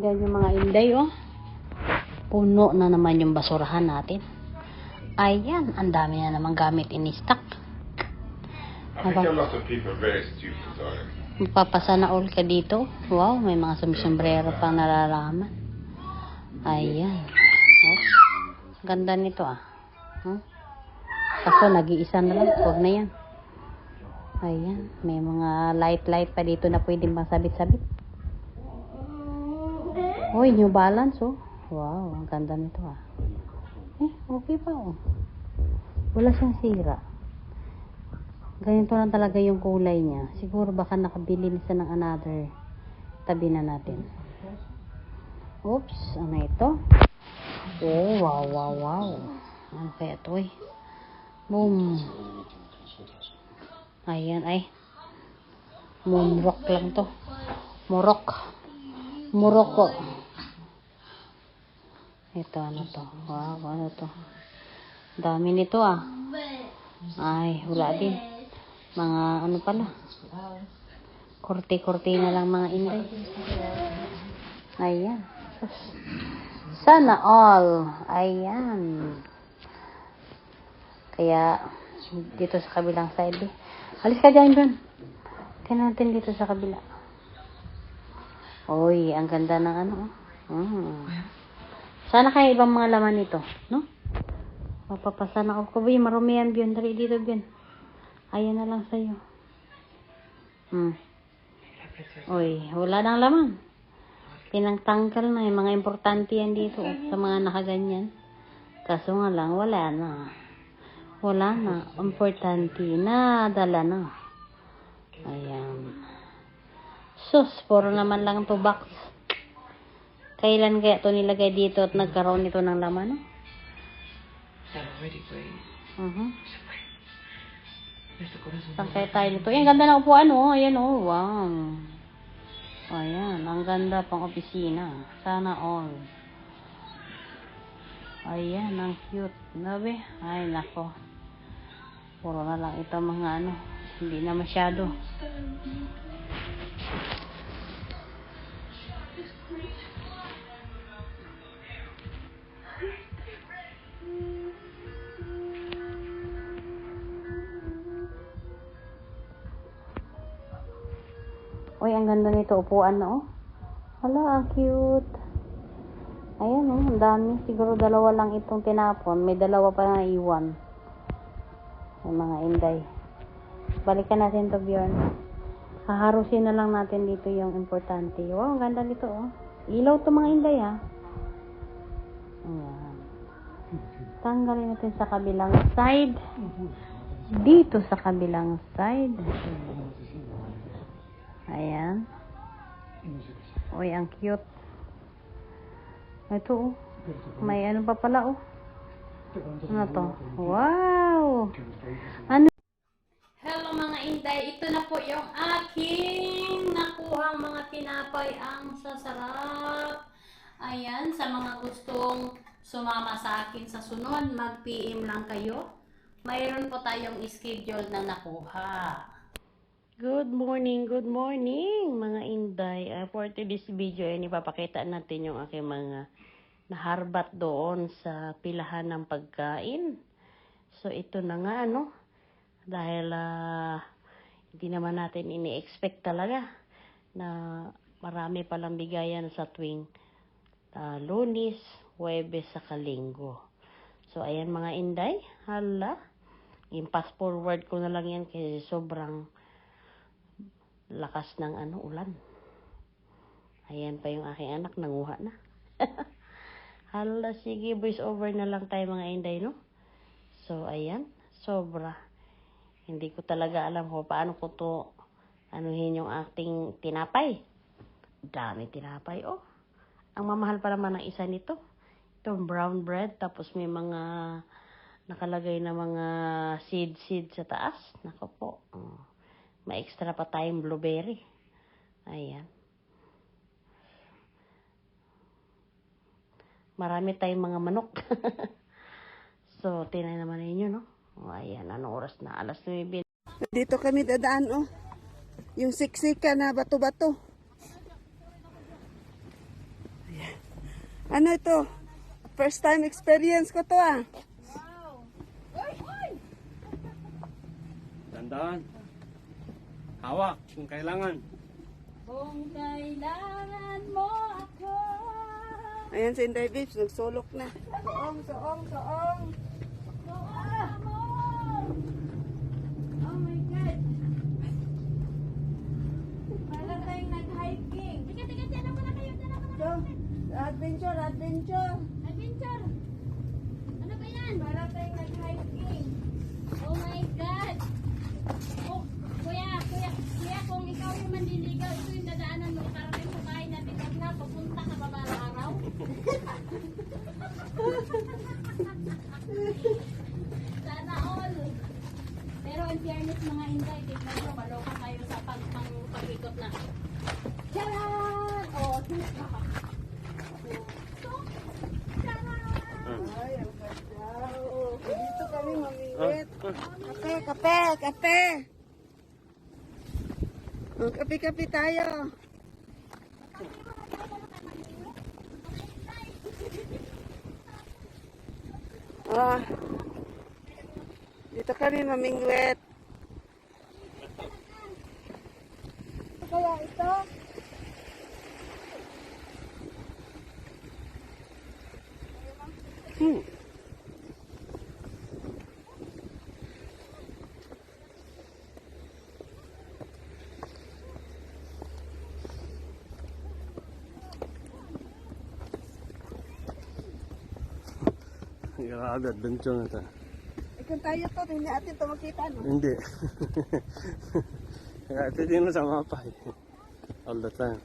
Yan yung mga inday, oh. Puno na naman yung basurahan natin. Ayan, ang dami na naman gamit in-stock. I think a lot of people are very stupid on it. Magpapasana all ka dito. Wow, may mga sumisombrero pang nararaman. Ayan. Oh, ganda nito ah. Huh? Kaso nag-iisa na lang. Huwag na yan. Ayan. May mga light-light pa dito na pwedeng masabit-sabit. Uy, New Balance oh. Wow, ang ganda nito ah. Eh, okay pa oh. Wala siyang sira. Ganito lang talaga yung kulay niya. Siguro baka nakabili na ng another. Tabi na natin. Oops, ano ito? Oh, wow, wow, wow. Ano kaya ito eh? Boom. Ayan, ay. Mumrok lang to. Murok. Muroko. Ito, ano to? Wow, ano to? Dami nito ah. Ay, wala din. Mga ano pala. Korte-korte na lang mga inday. Ayan. Sana all. Ayan. Kaya, dito sa kabilang side eh. Alis ka dyan, John. Tingnan natin dito sa kabila. Uy, ang ganda ng ano. oh. Mm. Sana kaya ibang mga laman nito, no? Mapapasa na ako. Kubi, marumi yan, Bion. Dali dito, Bion. Ayan na lang sa'yo. Hmm. Uy, wala nang laman. Pinangtanggal na yung mga importante yan dito oh, sa mga nakaganyan. Kaso nga lang, wala na. Wala na. Importante na. Dala na. Ayan. Sus, puro naman lang to box. Kailan kaya to nilagay dito at nagkaroon nito ng laman? No? Uh-huh. Saan kaya tayo nito? Ang ganda ng upuan, oh. Ayan, oh. Wow. Ayan, ang ganda pang opisina. Sana all. Ayan, ang cute. Nabi? Ay, nako. Puro na lang ito mga ano. Hindi na masyado. Ang ganda nito. Upuan na, oh. Hala, ang cute. Ayan, oh. Ang dami. Siguro dalawa lang itong tinapon. May dalawa pa na iwan. May mga inday. Balikan natin to, Bjorn. Haharusin na lang natin dito yung importante. Wow, ang ganda nito, oh. Ilaw to mga inday, ha. Ayan. Tanggalin natin sa kabilang side. Dito sa kabilang side. Ayan. Uy, ang cute. Ito, oh. May ano pa pala, oh. Ano to? Wow! Ano? Hello mga inday, ito na po yung aking nakuhang mga tinapay ang sasarap. Ayan, sa mga gustong sumama sa akin sa sunod, mag-PM lang kayo. Mayroon po tayong schedule na nakuha. Good morning, good morning mga inday. Uh, for today's video ay ipapakita natin yung aking mga naharbat doon sa pilahan ng pagkain. So ito na nga ano, dahil ah, hindi naman natin ini-expect talaga na marami palang bigayan sa tuwing ah, lunis, huwebes, sa kalinggo. So ayan mga inday, hala, i-pass forward ko na lang yan kasi sobrang lakas ng ano ulan. Ayan pa yung aking anak, nanguha na. Hala, sige, voice over na lang tayo mga inday, no? So, ayan, sobra. Hindi ko talaga alam kung paano ko to anuhin yung ating tinapay. Dami tinapay, oh. Ang mamahal pa naman ng isa nito. Itong brown bread, tapos may mga nakalagay na mga seed-seed sa taas. Nako po. Oh. May extra pa tayong blueberry. Ayan. Marami tayong mga manok. so, tinay naman ninyo, no? O, ayan, anong oras na? Alas 9. Dito kami dadaan, oh. Yung siksika na bato-bato. Ano ito? First time experience ko to ah. Tandaan. Hawak kung kailangan. Kung kailangan mo ako. Ayan si Inday Babes, nagsulok na. Soong, soong, soong. Oh my God. Wala tayong nag-hiking. Tika, tika, na kayo. Adventure, adventure. Adventure. Ano ba yan? Wala tayong nag-hiking. Oh my God. Oh, kuya, kuya, kuya, kung ikaw yung manliligaw, ito yung dadaanan mo. Ikarating mo bahay natin. Huwag na, papunta ka pa ba araw? Sana all. Pero in fairness mga inday, tignan nyo, maloka kayo sa pag pag-ikot na. Charan! Oh, tika. So, charan! Ay, ang ganda. Oh, dito kami mamingwit. Kape, kape, kape. Oh, kape, kape tayo. Oh, dito kami mamingwit. Kaya ito? Hmm. Grabe, adventure na ito. Eh, kung tayo to, hindi natin ito makita, no? Hindi. Kaya ito din sa mapa eh. All the time.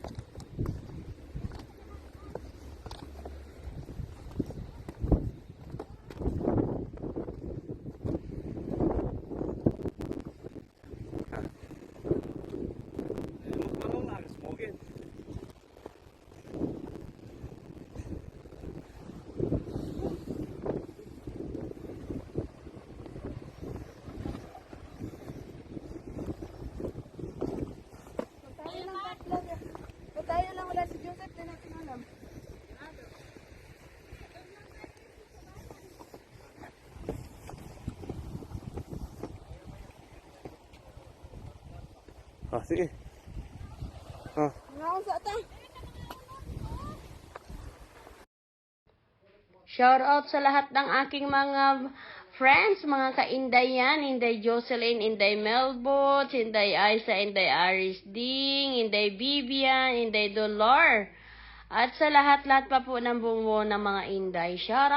Tayo lang tatlo. Kung tayo lang wala si Joseph, di natin alam. Ah, sige. Ah, Ngaon sa ata. Shout out sa lahat ng aking mga friends, mga kaindayan, Inday Jocelyn, Inday Melbot, Inday Isa, Inday Aris Ding, Inday Bibian, Inday Dolor. At sa lahat-lahat pa po ng bumuo ng mga Inday. Shout out!